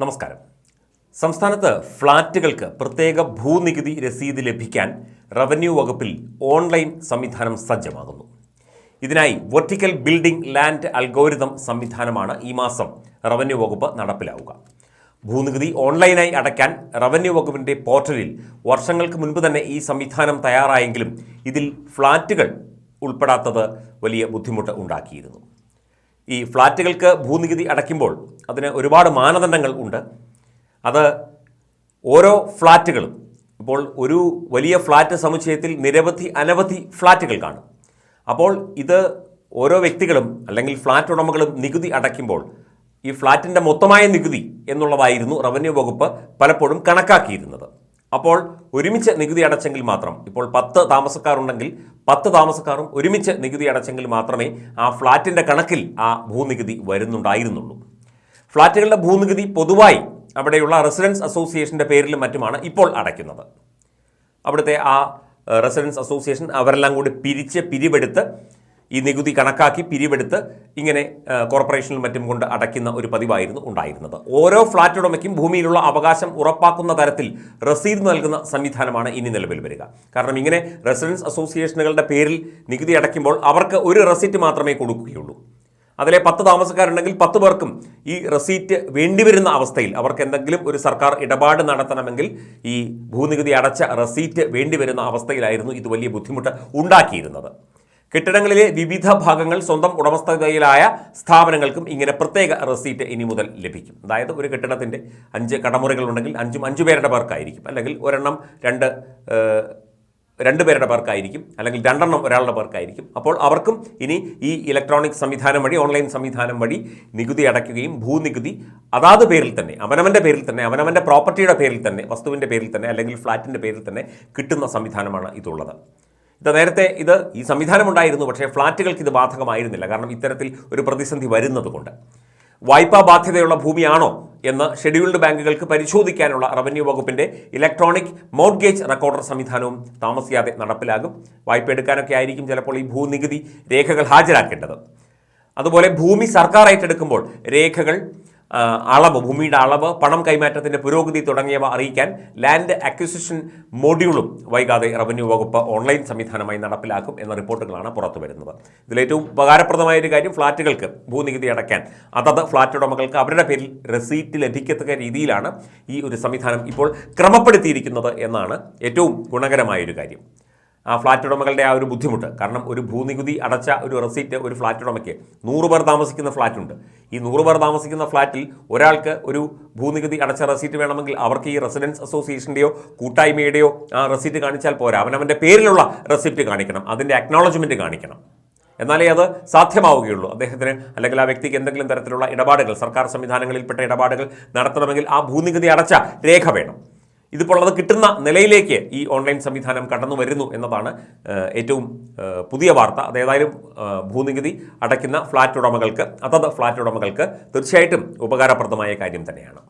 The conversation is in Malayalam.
നമസ്കാരം. സംസ്ഥാനത്ത് ഫ്ളാറ്റുകൾക്ക് പ്രത്യേക ഭൂനികുതി രസീത് ലഭിക്കാൻ റവന്യൂ വകുപ്പിൽ ഓൺലൈൻ സംവിധാനം സജ്ജമാകുന്നു. ഇതിനായി വെർട്ടിക്കൽ ബിൽഡിംഗ് ലാൻഡ് അൽഗോരിതം സംവിധാനമാണ് ഈ മാസം റവന്യൂ വകുപ്പ് നടപ്പിലാവുക. ഭൂനികുതി ഓൺലൈനായി അടയ്ക്കാൻ റവന്യൂ വകുപ്പിന്റെ പോർട്ടലിൽ വർഷങ്ങൾക്ക് മുൻപ് തന്നെ ഈ സംവിധാനം തയ്യാറായെങ്കിലും ഇതിൽ ഫ്ളാറ്റുകൾ ഉൾപ്പെടാത്തത് വലിയ ബുദ്ധിമുട്ട് ഉണ്ടാക്കിയിരുന്നു. ഈ ഫ്ലാറ്റുകൾക്ക് ഭൂനികുതി അടയ്ക്കുമ്പോൾ അതിന് ഒരുപാട് മാനദണ്ഡങ്ങൾ ഉണ്ട്. അത് ഓരോ ഫ്ലാറ്റുകളും ഇപ്പോൾ ഒരു വലിയ ഫ്ലാറ്റ് സമുച്ചയത്തിൽ നിരവധി അനവധി ഫ്ലാറ്റുകൾ കാണും. അപ്പോൾ ഇത് ഓരോ വ്യക്തികളും അല്ലെങ്കിൽ ഫ്ലാറ്റ് ഉടമകളും നികുതി അടയ്ക്കുമ്പോൾ ഈ ഫ്ലാറ്റിന്റെ മൊത്തമായ നികുതി എന്നുള്ളതായിരുന്നു റവന്യൂ വകുപ്പ് പലപ്പോഴും കണക്കാക്കിയിരുന്നത്. അപ്പോൾ ഒരുമിച്ച് നികുതി അടച്ചെങ്കിൽ മാത്രം ഇപ്പോൾ പത്ത് താമസക്കാരുണ്ടെങ്കിൽ പത്ത് താമസക്കാരും ഒരുമിച്ച് നികുതി അടച്ചെങ്കിൽ മാത്രമേ ആ ഫ്ലാറ്റിന്റെ കണക്കിൽ ആ ഭൂനികുതി വരുന്നുണ്ടായിരുന്നുള്ളൂ. ഫ്ലാറ്റുകളുടെ ഭൂനികുതി പൊതുവായി അവിടെയുള്ള റെസിഡൻസ് അസോസിയേഷന്റെ പേരിലും മറ്റുമാണ് ഇപ്പോൾ അടയ്ക്കുന്നത്. അവിടുത്തെ ആ റെസിഡൻസ് അസോസിയേഷൻ അവരെല്ലാം കൂടി പിരിച്ച് പിരിവെടുത്ത് ഈ നികുതി കണക്കാക്കി പിരിവെടുത്ത് ഇങ്ങനെ കോർപ്പറേഷനിലും മറ്റും കൊണ്ട് അടയ്ക്കുന്ന ഒരു പതിവായിരുന്നു ഉണ്ടായിരുന്നത്. ഓരോ ഫ്ളാറ്റ് ഉടമയ്ക്കും ഭൂമിയിലുള്ള അവകാശം ഉറപ്പാക്കുന്ന തരത്തിൽ റസീദ് നൽകുന്ന സംവിധാനമാണ് ഇനി നിലവിൽ വരിക. കാരണം ഇങ്ങനെ റെസിഡൻസ് അസോസിയേഷനുകളുടെ പേരിൽ നികുതി അടയ്ക്കുമ്പോൾ അവർക്ക് ഒരു റെസിറ്റ് മാത്രമേ കൊടുക്കുകയുള്ളൂ. അതിലെ പത്ത് താമസക്കാരുണ്ടെങ്കിൽ പത്ത് പേർക്കും ഈ റെസീറ്റ് വേണ്ടിവരുന്ന അവസ്ഥയിൽ അവർക്ക് എന്തെങ്കിലും ഒരു സർക്കാർ ഇടപാട് നടത്തണമെങ്കിൽ ഈ ഭൂനികുതി അടച്ച റെസീറ്റ് വേണ്ടിവരുന്ന അവസ്ഥയിലായിരുന്നു ഇത് വലിയ ബുദ്ധിമുട്ട് ഉണ്ടാക്കിയിരുന്നത്. കെട്ടിടങ്ങളിലെ വിവിധ ഭാഗങ്ങൾ സ്വന്തം ഉടമസ്ഥതയിലായ സ്ഥാപനങ്ങൾക്കും ഇങ്ങനെ പ്രത്യേക റെസീറ്റ് ഇനി മുതൽ ലഭിക്കും. അതായത് ഒരു കെട്ടിടത്തിന്റെ അഞ്ച് കടമുറികളുണ്ടെങ്കിൽ അഞ്ചും അഞ്ചു പേരുടെ പേർക്കായിരിക്കും. അല്ലെങ്കിൽ ഒരെണ്ണം രണ്ട് രണ്ടു പേരുടെ പേർക്കായിരിക്കും. അല്ലെങ്കിൽ രണ്ടെണ്ണം ഒരാളുടെ പേർക്കായിരിക്കും. അപ്പോൾ അവർക്കും ഇനി ഈ ഇലക്ട്രോണിക് സംവിധാനം വഴി ഓൺലൈൻ സംവിധാനം വഴി നികുതി അടയ്ക്കുകയും ഭൂനികുതി അതാത് പേരിൽ തന്നെ അവനവന്റെ പേരിൽ തന്നെ അവനവന്റെ പ്രോപ്പർട്ടിയുടെ പേരിൽ തന്നെ വസ്തുവിന്റെ പേരിൽ തന്നെ അല്ലെങ്കിൽ ഫ്ലാറ്റിന്റെ പേരിൽ തന്നെ കിട്ടുന്ന സംവിധാനമാണ് ഇതുള്ളത്. ഇത് നേരത്തെ ഇത് ഈ സംവിധാനം ഉണ്ടായിരുന്നു പക്ഷേ ഫ്ളാറ്റുകൾക്ക് ഇത് ബാധകമായിരുന്നില്ല. കാരണം ഇത്തരത്തിൽ ഒരു പ്രതിസന്ധി വരുന്നതുകൊണ്ട്. വായ്പാ ബാധ്യതയുള്ള ഭൂമിയാണോ എന്ന് ഷെഡ്യൂൾഡ് ബാങ്കുകൾക്ക് പരിശോധിക്കാനുള്ള റവന്യൂ വകുപ്പിന്റെ ഇലക്ട്രോണിക് മോർഗേജ് റെക്കോർഡർ സംവിധാനവും താമസിയാതെ നടപ്പിലാകും. വായ്പ എടുക്കാനൊക്കെ ആയിരിക്കും ചിലപ്പോൾ ഈ ഭൂനികുതി രേഖകൾ ഹാജരാക്കേണ്ടത്. അതുപോലെ ഭൂമി സർക്കാർ ഏറ്റെടുക്കുമ്പോൾ രേഖകൾ അളവ് ഭൂമിയുടെ അളവ് പണം കൈമാറ്റത്തിന്റെ പുരോഗതി തുടങ്ങിയവ അറിയിക്കാൻ ലാൻഡ് അക്വിസിഷൻ മോഡ്യൂളും വൈകാതെ റവന്യൂ വകുപ്പ് ഓൺലൈൻ സംവിധാനമായി നടപ്പിലാക്കും എന്ന റിപ്പോർട്ടുകളാണ് പുറത്തു വരുന്നത്. ഇതിലേറ്റവും ഉപകാരപ്രദമായ ഒരു കാര്യം ഫ്ളാറ്റുകൾക്ക് ഭൂനികുതി അടയ്ക്കാൻ. അതത് ഫ്ളാറ്റ് ഉടമകൾക്ക് അവരുടെ പേരിൽ റെസീറ്റ് ലഭിക്കത്തക്ക രീതിയിലാണ് ഈ ഒരു സംവിധാനം ഇപ്പോൾ ക്രമപ്പെടുത്തിയിരിക്കുന്നത് എന്നാണ് ഏറ്റവും ഗുണകരമായൊരു കാര്യം. ഫ്ലാറ്റ് ഉടമകളുടെ ആ ഒരു ബുദ്ധിമുട്ട്. കാരണം ഒരു ഭൂനികുതി അടച്ച ഒരു റെസീറ്റ് ഒരു ഫ്ലാറ്റ് ഉടമയ്ക്ക് നൂറ് പേർ താമസിക്കുന്ന ഫ്ലാറ്റ് ഉണ്ട് ഈ നൂറ് പേർ താമസിക്കുന്ന ഫ്ലാറ്റിൽ ഒരാൾക്ക് ഒരു ഭൂനികുതി അടച്ച റെസീറ്റ് വേണമെങ്കിൽ അവർക്ക് ഈ റെസിഡൻസ് അസോസിയേഷന്റെയോ കൂട്ടായ്മയുടെയോ ആ റെസീറ്റ് കാണിച്ചാൽ പോരാ. അവനവന്റെ പേരിലുള്ള റെസിപ്റ്റ് കാണിക്കണം. അതിന്റെ അക്നോളജ്മെന്റ് കാണിക്കണം. എന്നാലേ അത് സാധ്യമാവുകയുള്ളൂ. അദ്ദേഹത്തിന് അല്ലെങ്കിൽ ആ വ്യക്തിക്ക് എന്തെങ്കിലും തരത്തിലുള്ള ഇടപാടുകൾ സർക്കാർ സംവിധാനങ്ങളിൽപ്പെട്ട ഇടപാടുകൾ നടത്തണമെങ്കിൽ ആ ഭൂനികുതി അടച്ച രേഖ വേണം. ഇതിപ്പോൾ അത് കിട്ടുന്ന നിലയിലേക്ക് ഈ ഓൺലൈൻ സംവിധാനം കടന്നു വരുന്നു എന്നതാണ് ഏറ്റവും പുതിയ വാർത്ത. അതേതായാലും ഭൂനികുതി അടയ്ക്കുന്ന ഫ്ലാറ്റ് ഉടമകൾക്ക് അതത് ഫ്ലാറ്റ് ഉടമകൾക്ക് തീർച്ചയായിട്ടും ഉപകാരപ്രദമായ കാര്യം തന്നെയാണ്.